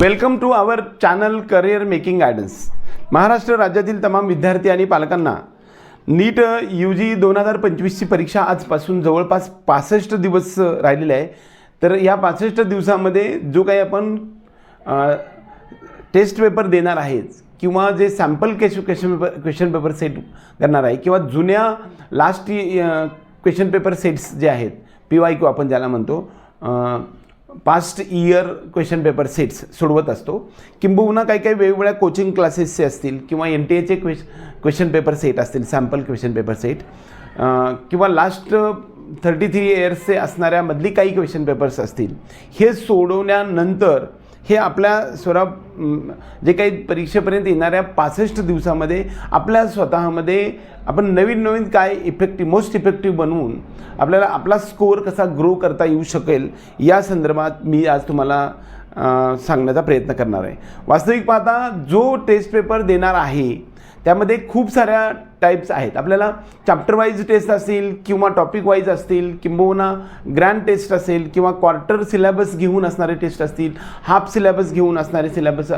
Welcome to our channel career making guidance. Maharashtra राज्यातील तमाम विद्यार्थी आणि पालकांना नीट यू जी दोन हजार पंचवीसची परीक्षा आजपासून जवळपास पासष्ट दिवस राहिलेले आहे. तर या पासष्ट दिवसामध्ये जो काही आपण टेस्ट पेपर देणार आहेत किंवा जे सॅम्पल केश question paper question paper set करणार आहे किंवा जुन्या लास्ट क्वेश्चन पेपर सेट्स जे आहेत पी वाय क्यू आपण ज्याला म्हणतो past year question paper sets सोडवत असतो. किंबहुना काही काही वेगवेगळ्या कोचिंग क्लासेसचे असतील किंवा एन टी एचे क्वेश क्वेश्चन पेपर सेट असतील सॅम्पल क्वेश्चन पेपर सेट किंवा लास्ट थर्टी थ्री इयर्सचे असणाऱ्या मधली काही क्वेश्चन पेपर्स असतील हे सोडवल्यानंतर हे आपल्या स्वरा जे काही परीक्षेपर्यंत येणाऱ्या पासष्ट दिवसामध्ये आपल्या स्वतःमध्ये आपण नवीन नवीन काय इफेक्टिव्ह मोस्ट इफेक्टिव्ह बनवून आपल्याला आपला स्कोअर कसा ग्रो करता येऊ शकेल या संदर्भात मी आज तुम्हाला सांगण्याचा प्रयत्न करणार आहे. वास्तविक पाहता जो टेस्ट पेपर देणार आहे त्यामध्ये खूप साऱ्या टाईप्स आहेत. आपल्याला चॅप्टर वाईज टेस्ट असतील किंवा टॉपिक वाईज असतील किंबहुना ग्रँड टेस्ट असेल किंवा क्वार्टर सिलेबस घेऊन असणारे टेस्ट असतील हाफ सिलेबस घेऊन असणारे सिलेबस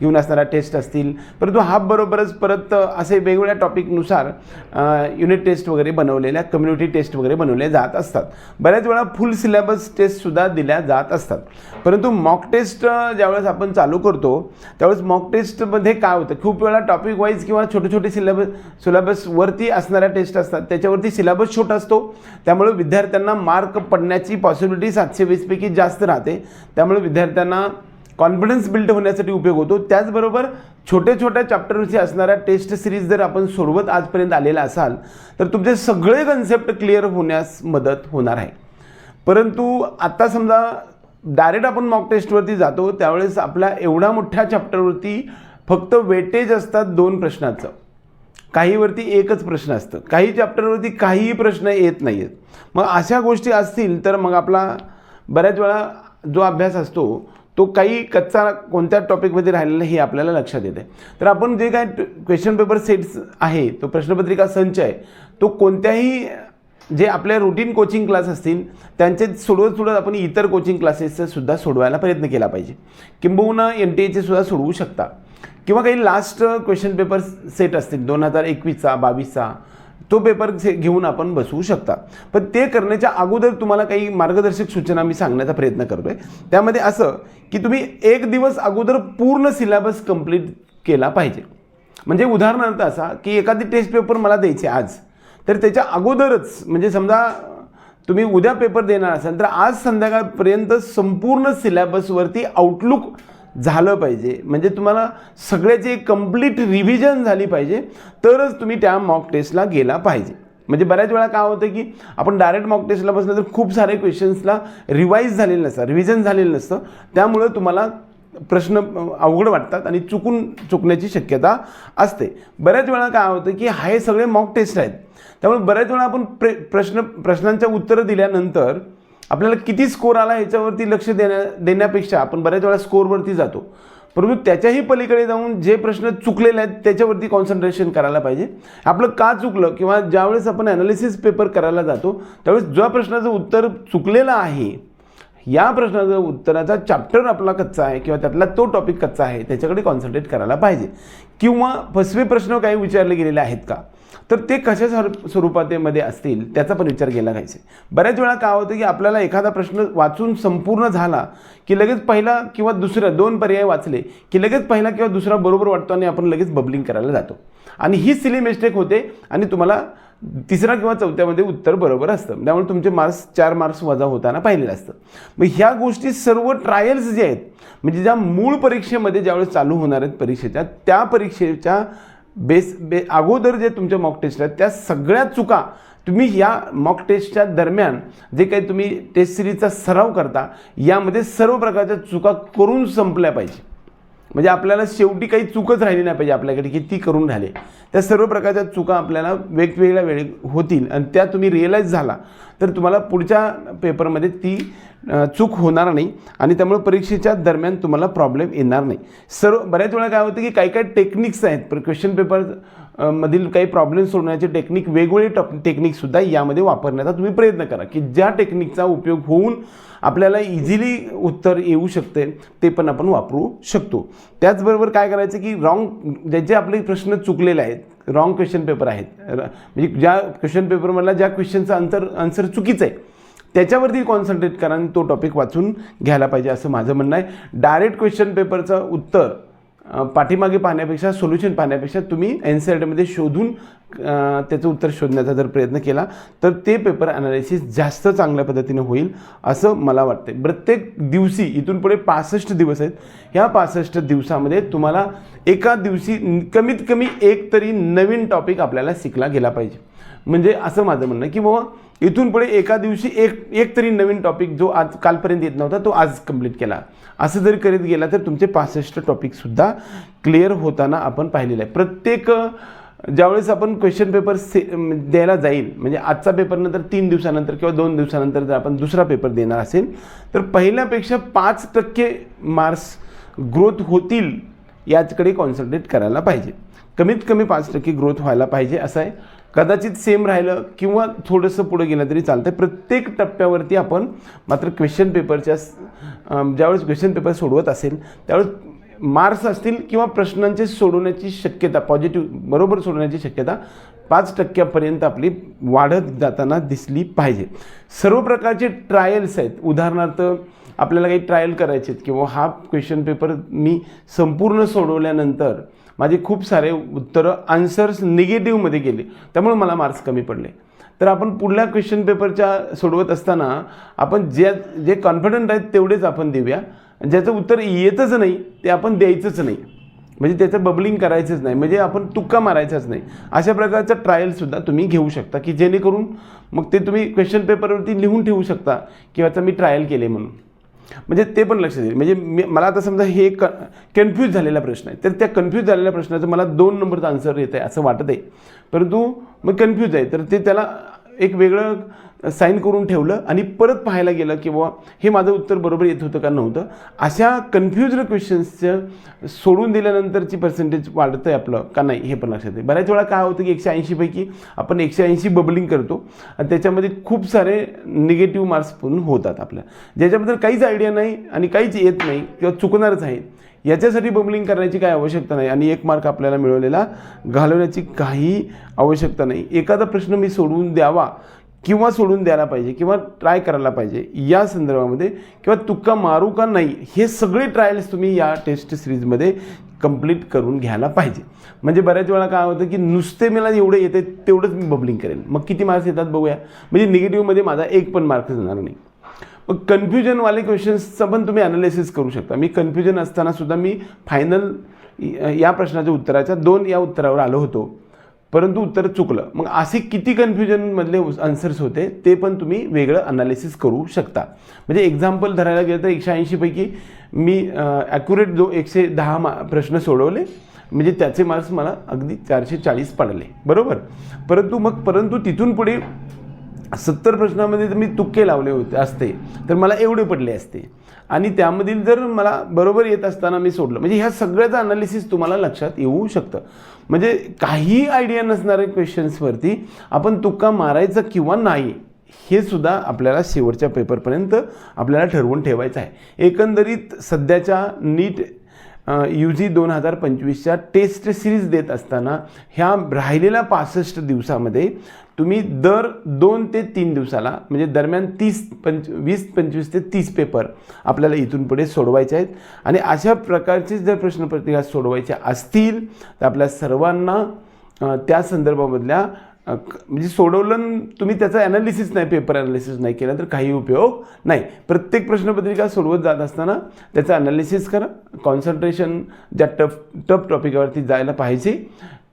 घेऊन असणाऱ्या टेस्ट असतील. परंतु हाफबरोबरच परत असे वेगवेगळ्या टॉपिकनुसार युनिट टेस्ट वगैरे बनवलेल्या कम्युनिटी टेस्ट वगैरे बनवल्या जात असतात. बऱ्याच वेळा फुल सिलेबस टेस्टसुद्धा दिल्या जात असतात. परंतु मॉक टेस्ट ज्यावेळेस आपण चालू करतो त्यावेळेस मॉक टेस्टमध्ये काय होतं? खूप वेळा टॉपिक वाईज किंवा छोटे छोटे सिलेबस सुलभ सिलेबसवरती असणाऱ्या टेस्ट असतात. त्याच्यावरती सिलेबस छोटा असतो. त्यामुळे विद्यार्थ्यांना मार्क पडण्याची पॉसिबिलिटी सातशे वीसपैकी जास्त राहते. त्यामुळे विद्यार्थ्यांना कॉन्फिडन्स बिल्ड होण्यासाठी उपयोग होतो. त्याचबरोबर छोट्या छोट्या चॅप्टरवरची असणाऱ्या टेस्ट सिरीज जर आपण सोडवत आजपर्यंत आलेला असाल तर तुमचे सगळे कन्सेप्ट क्लिअर होण्यास मदत होणार आहे. परंतु आत्ता समजा डायरेक्ट आपण मॉक टेस्टवरती जातो त्यावेळेस आपल्या एवढ्या मोठ्या चॅप्टरवरती फक्त वेटेज असतात दोन प्रश्नाचं. काहीवरती एकच प्रश्न असतं काही चॅप्टरवरती काहीही प्रश्न येत नाही आहेत मग अशा गोष्टी असतील तर मग आपला बऱ्याच वेळा जो अभ्यास असतो तो काही कच्चा कोणत्या टॉपिकमध्ये राहिलेला हे आपल्याला लक्षात येते तर आपण जे काय क्वेश्चन पेपर सेट्स आहे तो प्रश्नपत्रिका संच आहे तो कोणत्याही जे आपल्या रुटीन कोचिंग क्लास असतील त्यांचे सोडवत सोडवत आपण इतर कोचिंग क्लासेसचं सुद्धा सोडवायला प्रयत्न केला पाहिजे. किंबहुना एन टी एचे सुद्धा सोडवू शकता. किंवा काही लास्ट क्वेश्चन पेपर सेट असतील दोन हजार एकवीसचा बावीसचा तो पेपर घेऊन आपण बसवू शकता. पण ते करण्याच्या अगोदर तुम्हाला काही मार्गदर्शक सूचना मी सांगण्याचा प्रयत्न करतो आहे त्यामध्ये असं की तुम्ही एक दिवस अगोदर पूर्ण सिलेबस कंप्लीट केला पाहिजे. म्हणजे उदाहरणार्थ असा की एखादी टेस्ट पेपर मला द्यायची आज तर त्याच्या अगोदरच म्हणजे समजा तुम्ही उद्या पेपर देणार असाल तर आज संध्याकाळपर्यंत संपूर्ण सिलेबसवरती आउटलुक झालं पाहिजे. म्हणजे तुम्हाला सगळ्याची एक कंप्लीट रिव्हिजन झाली पाहिजे. तरच तुम्ही त्या मॉक टेस्टला गेला पाहिजे. म्हणजे बऱ्याच वेळा काय होतं की आपण डायरेक्ट मॉक टेस्टला बसलं तर खूप सारे क्वेश्चन्सला रिवाईज झालेलं नसतं रिव्हिजन झालेलं नसतं. त्यामुळं तुम्हाला प्रश्न अवघड वाटतात आणि चुकून चुकण्याची शक्यता असते. बऱ्याच वेळा काय होतं की हे सगळे मॉक टेस्ट आहेत. त्यामुळे बऱ्याच वेळा आपण प्रे प्रश्न प्रश्नांच्या उत्तरं दिल्यानंतर आपल्याला किती स्कोर आला ह्याच्यावरती लक्ष देण्या देण्यापेक्षा आपण बऱ्याच वेळा स्कोरवरती जातो. परंतु त्याच्याही पलीकडे जाऊन जे प्रश्न चुकलेले आहेत त्याच्यावरती कॉन्सन्ट्रेशन करायला पाहिजे. आपलं का चुकलं किंवा ज्यावेळेस आपण ॲनालिसिस पेपर करायला जातो त्यावेळेस ज्या प्रश्नाचं उत्तर चुकलेलं आहे या प्रश्नाचं उत्तराचा चॅप्टर आपला कच्चा आहे किंवा त्यातला तो टॉपिक कच्चा आहे त्याच्याकडे कॉन्सन्ट्रेट करायला पाहिजे. किंवा फसवे प्रश्न काही विचारले गेलेले आहेत का? तर ते कशा स्वरूप स्वरूपातेमध्ये असतील त्याचा पण विचार केला पाहिजे. बऱ्याच वेळा काय होतं की आपल्याला एखादा प्रश्न वाचून संपूर्ण झाला की लगेच पहिला किंवा दुसरा दोन पर्याय वाचले की लगेच पहिला किंवा दुसरा बरोबर वाटतो आणि आपण लगेच बबलिंग करायला जातो. आणि ही सिली मिस्टेक होते आणि तुम्हाला तिसरा किंवा चौथ्यामध्ये उत्तर बरोबर असतं. त्यामुळे तुमचे मार्क्स चार मार्क्स वजा होताना पाहिलेलं असतं. मग ह्या गोष्टी सर्व ट्रायल्स जे आहेत म्हणजे ज्या मूळ परीक्षेमध्ये ज्यावेळेस चालू होणार आहेत परीक्षेच्या त्या परीक्षेच्या बेस बे अगोदर जे तुमच्या मॉक टेस्ट आहेत त्या सगळ्या चुका तुम्ही या मॉक टेस्टच्या दरम्यान जे काही तुम्ही टेस्ट सिरीजचा सराव करता यामध्ये सर्व प्रकारच्या चुका करून संपल्या पाहिजे. म्हणजे आपल्याला शेवटी काही चुकच राहिली नाही पाहिजे आपल्याकडे की ती करून राहिले. त्या सर्व प्रकारच्या चुका आपल्याला वेगवेगळ्या वेळी होतील आणि त्या तुम्ही रिअलाईज झाला. तर तुम्हाला पुढच्या पेपरमध्ये ती चूक होणार नाही आणि त्यामुळे परीक्षेच्या दरम्यान तुम्हाला प्रॉब्लेम येणार नाही. सर्व बऱ्याच वेळा काय होतं की काही काही टेक्निक्स आहेत क्वेश्चन पेपर मधील काही प्रॉब्लेम सोडवण्याचे टेक्निक वेगवेगळे टॉप टेक्निकसुद्धा यामध्ये वापरण्याचा तुम्ही प्रयत्न करा की ज्या टेक्निकचा उपयोग होऊन आपल्याला इझिली उत्तर येऊ शकते ते पण आपण वापरू शकतो. त्याचबरोबर काय करायचं की रॉंग ज्याचे आपले प्रश्न चुकलेले आहेत रॉंग क्वेश्चन पेपर आहेत. र- म्हणजे ज्या क्वेश्चन पेपरमधला ज्या क्वेश्चनचं आन्सर आन्सर चुकीचं आहे त्याच्यावरती कॉन्सन्ट्रेट करा आणि तो टॉपिक वाचून घ्यायला पाहिजे असं माझं म्हणणं आहे. डायरेक्ट क्वेश्चन पेपरचं उत्तर पाठीमागे पाहण्यापेक्षा सोल्युशन पाहण्यापेक्षा तुम्ही एन सी आर टीमध्ये शोधून त्याचं उत्तर शोधण्याचा जर प्रयत्न केला तर ते पेपर ॲनालिसिस जास्त चांगल्या पद्धतीने होईल असं मला वाटतं प्रत्येक दिवशी इथून पुढे पासष्ट दिवस आहेत. ह्या पासष्ट दिवसामध्ये तुम्हाला एका दिवशी कमीत कमी एक तरी नवीन टॉपिक आपल्याला शिकला गेला पाहिजे. म्हणजे असं माझं म्हणणं की बाबा इथून पुढे एका दिवशी एक एक तरी नवीन टॉपिक जो आज कालपर्यंत येत नव्हता तो आज कंप्लीट केला. असं जर करीत गेला तर तुमचे पासष्ट टॉपिकसुद्धा क्लिअर होताना आपण पाहिलेलं आहे. प्रत्येक ज्यावेळेस आपण क्वेश्चन पेपर से द्यायला जाईल म्हणजे आजचा पेपर नंतर तीन दिवसानंतर किंवा दोन दिवसानंतर जर आपण दुसरा पेपर देणार असेल तर पहिल्यापेक्षा पाच टक्के मार्क्स ग्रोथ होतील याचकडे कॉन्सन्ट्रेट करायला पाहिजे. कमीत कमी पाच टक्के ग्रोथ व्हायला पाहिजे असं आहे. कदाचित सेम राहिलं किंवा थोडंसं पुढं गेलं तरी चालतं प्रत्येक टप्प्यावरती आपण मात्र क्वेश्चन पेपरच्या ज्यावेळेस क्वेश्चन पेपर सोडवत असेल त्यावेळेस मार्क्स असतील किंवा प्रश्नांचे सोडवण्याची शक्यता पॉझिटिव्ह बरोबर सोडवण्याची शक्यता पाच टक्क्यापर्यंत आपली वाढत जाताना दिसली पाहिजे. सर्व प्रकारचे ट्रायल्स आहेत. उदाहरणार्थ आपल्याला काही ट्रायल करायचे आहेत किंवा हा क्वेश्चन पेपर मी संपूर्ण सोडवल्यानंतर माझे खूप सारे उत्तरं आन्सर्स निगेटिव्हमध्ये गेले. त्यामुळे मला मार्क्स कमी पडले. तर आपण पुढल्या क्वेश्चन पेपरच्या सोडवत असताना आपण जे जे कॉन्फिडंट आहेत तेवढेच आपण देऊया. ज्याचं उत्तर येतच नाही ते आपण द्यायचंच नाही. म्हणजे त्याचं बबलिंग करायचंच नाही. म्हणजे आपण तुक्का मारायचाच नाही. अशा प्रकारचा ट्रायलसुद्धा तुम्ही घेऊ शकता की जेणेकरून मग ते तुम्ही क्वेश्चन पेपरवरती लिहून ठेवू शकता की आता मी ट्रायल केले म्हणून. म्हणजे ते पण लक्षात येईल म्हणजे मी मला आता समजा हे क कन्फ्यूज झालेला प्रश्न आहे. तर त्या कन्फ्यूज झालेल्या प्रश्नाचं मला दोन नंबरचं आन्सर येत आहे असं वाटत आहे परंतु मग कन्फ्यूज आहे. तर ते त्याला एक वेगळं साईन करून ठेवलं आणि परत पाहायला गेलं की बुवा हे माझं उत्तर बरोबर येत होतं का नव्हतं. अशा कन्फ्युज क्वेश्चन्सचं सोडून दिल्यानंतरची पर्सेंटेज वाढतं आहे आपलं का नाही हे पण लक्षात आहे. बऱ्याच वेळा काय होतं की एकशे ऐंशीपैकी आपण एकशे ऐंशी बबलिंग करतो आणि त्याच्यामध्ये खूप सारे निगेटिव्ह मार्क्स पण होतात आपल्या. ज्याच्याबद्दल काहीच आयडिया नाही आणि काहीच येत नाही किंवा चुकणारच आहे. याच्यासाठी बबलिंग करण्याची काही आवश्यकता नाही. आणि एक मार्क आपल्याला मिळवलेला घालवण्याची काही आवश्यकता नाही. एखादा प्रश्न मी सोडवून द्यावा किंवा सोडून द्यायला पाहिजे किंवा ट्राय करायला पाहिजे या संदर्भामध्ये किंवा तुक्का मारू का नाही हे सगळे ट्रायल्स तुम्ही या टेस्ट सिरीजमध्ये कंप्लीट करून घ्यायला पाहिजे. म्हणजे बऱ्याच वेळा काय होतं की नुसते मला एवढे येते तेवढंच मी बबलिंग करेन. मग किती मार्क्स येतात बघूया. म्हणजे निगेटिव्हमध्ये माझा एक पण मार्क्स येणार नाही. मग कन्फ्युजनवाले क्वेश्चन्सचं पण तुम्ही अनालिसिस करू शकता. मी कन्फ्युजन असताना सुद्धा मी फायनल या प्रश्नाच्या उत्तराच्या दोन या उत्तरावर आलो होतो. परंतु उत्तर चुकलं. मग असे किती कन्फ्युजनमधले आन्सर्स होते ते पण तुम्ही वेगळं अनालिसिस करू शकता. म्हणजे एक्झाम्पल धरायला गेलं तर एकशे ऐंशीपैकी मी ॲक्युरेट जो एकशे दहा मा प्रश्न सोडवले म्हणजे त्याचे मार्क्स मला अगदी चारशे चाळीस पडले. बरोबर? परंतु मग परंतु तिथून पुढे सत्तर प्रश्नामध्ये जर मी तुक्के लावले होते असते. तर मला एवढे पडले असते. आणि त्यामधील जर मला बरोबर येत असताना मी सोडलं म्हणजे ह्या सगळ्याचं अनालिसिस तुम्हाला लक्षात येऊ शकतं. म्हणजे काही आयडिया नसणाऱ्या क्वेश्चन्सवरती आपण तुक्का मारायचं किंवा नाही हे सुद्धा आपल्याला शेवटच्या पेपरपर्यंत आपल्याला ठरवून ठेवायचं आहे. एकंदरीत सध्याच्या नीट यू जी दोन हजार पंचवीसच्या टेस्ट सिरीज देत असताना ह्या राहिलेल्या पासष्ट दिवसामध्ये तुम्ही दर दोन ते तीन दिवसाला म्हणजे दरम्यान तीस पंच वीस पंचवीस ते तीस पेपर आपल्याला इथून पुढे सोडवायचे आहेत. आणि अशा प्रकारचे जर प्रश्नपत्रिका सोडवायच्या असतील तर आपल्या सर्वांना त्या संदर्भामधल्या म्हणजे सोडवलं तुम्ही त्याचं ॲनालिसिस नाही पेपर ॲनालिसिस नाही केलं तर काही उपयोग नाही. प्रत्येक प्रश्नपत्रिका सोडवत जात असताना त्याचं ॲनालिसिस करा. कॉन्सन्ट्रेशन ज्या टफ टफ टॉपिकावरती जायला पाहिजे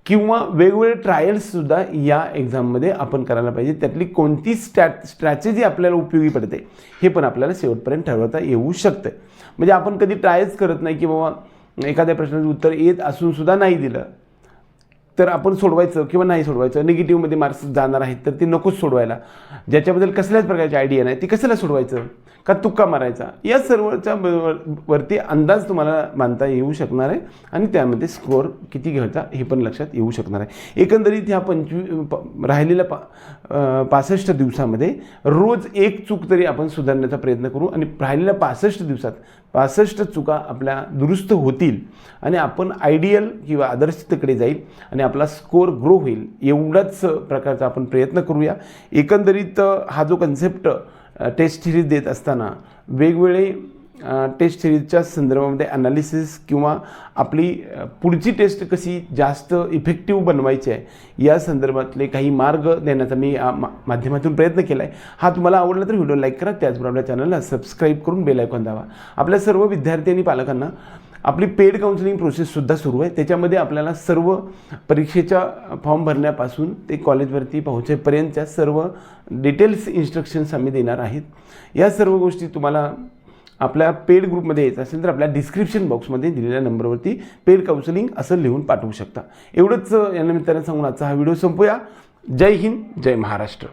किंवा वेगवेगळे ट्रायल्ससुद्धा या एक्झाममध्ये आपण करायला पाहिजे. त्यातली कोणती स्ट्रॅट स्ट्रॅटेजी आपल्याला उपयोगी पडते हे पण आपल्याला शेवटपर्यंत ठरवता येऊ शकतं. म्हणजे आपण कधी ट्रायच करत नाही की बाबा एखाद्या प्रश्नाचं उत्तर येत असूनसुद्धा नाही दिलं. तर आपण सोडवायचं किंवा नाही सोडवायचं निगेटिव्हमध्ये मार्क्स जाणार आहेत तर ते नकोच सोडवायला. ज्याच्याबद्दल कसल्याच प्रकारची आयडिया नाही ती कशाला सोडवायचं? का तुक्का मारायचा? या सर्वच्या वरती अंदाज तुम्हाला बांधता येऊ शकणार आहे आणि त्यामध्ये स्कोअर किती घ्यायचा हे पण लक्षात येऊ शकणार आहे. एकंदरीत ह्या पंचवी प- राहिलेल्या पा पासष्ट दिवसामध्ये रोज एक चूक तरी आपण सुधारण्याचा प्रयत्न करू आणि राहिलेल्या पासष्ट दिवसात पासष्ट चुका आपल्या दुरुस्त होतील आणि आपण आयडियल किंवा आदर्शतेकडे जाईल आणि आपला स्कोअर ग्रो होईल. एवढाच प्रकारचा आपण प्रयत्न करूया. एकंदरीत हा जो कन्सेप्ट टेस्ट सिरीज देत असताना वेगवेगळे टेस्ट सिरीजच्या संदर्भामध्ये ॲनालिसिस किंवा आपली पुढची टेस्ट कशी जास्त इफेक्टिव्ह बनवायची आहे या संदर्भातले काही मार्ग देण्याचा मी मा माध्यमातून प्रयत्न केला आहे हा तुम्हाला आवडला तर व्हिडिओ लाईक करा त्याचबरोबर आपल्या चॅनलला सबस्क्राईब करून बेल आयकॉन दावा आपल्या सर्व विद्यार्थी आणि पालकांना आपली पेड काउन्सिलिंग प्रोसेससुद्धा सुरू आहे. त्याच्यामध्ये आपल्याला सर्व परीक्षेच्या फॉर्म भरण्यापासून ते कॉलेजवरती पोहोचेपर्यंतच्या सर्व डिटेल्स इन्स्ट्रक्शन्स आम्ही देणार आहेत. या सर्व गोष्टी तुम्हाला आपल्या पेड ग्रुपमध्ये यायचं असेल तर आपल्या डिस्क्रिप्शन बॉक्समध्ये दिलेल्या नंबरवरती पेड काउन्सिलिंग असं लिहून पाठवू शकता. एवढंच या निमित्ताने सांगून आजचा हा व्हिडिओ संपूया. जय हिंद जय महाराष्ट्र.